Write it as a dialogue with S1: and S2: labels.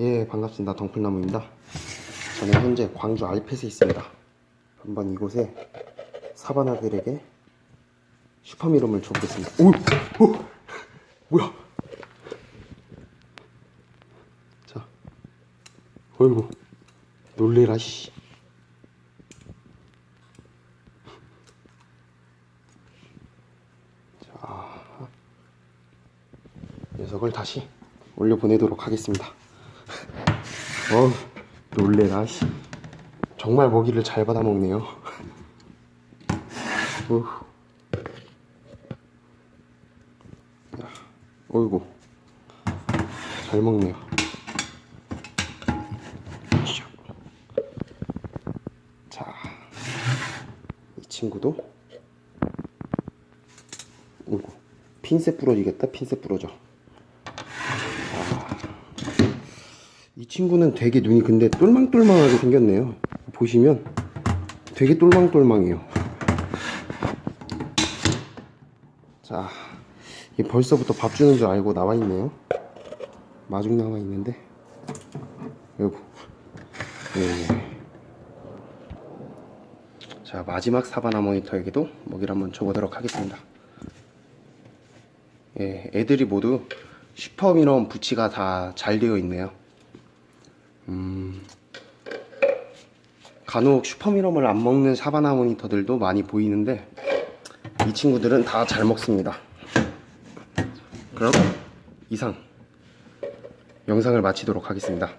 S1: 예, 반갑습니다. 덩풀나무입니다. 저는 현재 광주 알펫에 있습니다. 한번 이곳에 사바나들에게 슈퍼미럼을 줘보겠습니다. 오, 오, 뭐야? 자, 어이구, 놀래라 씨. 자, 녀석을 다시 올려 보내도록 하겠습니다. 어우, 놀래라, 씨. 정말 먹이를 잘 받아 먹네요. 우. 야, 어이구. 잘 먹네요. 슉. 자, 이 친구도. 어이구. 핀셋 부러지겠다, 핀셋 부러져. 이 친구는 되게 눈이 근데 똘망똘망하게 생겼네요. 보시면 되게 똘망똘망해요. 자, 이 벌써부터 밥 주는 줄 알고 나와 있네요. 마중 나와 있는데, 여보. 네. 자, 마지막 사바나 모니터에게도 먹이를 한번 줘보도록 하겠습니다. 예, 애들이 모두 슈퍼미럼 부치가 다 잘 되어 있네요. 음, 간혹 슈퍼미럼을 안 먹는 사바나 모니터들도 많이 보이는데 이 친구들은 다 잘 먹습니다. 그럼 이상 영상을 마치도록 하겠습니다.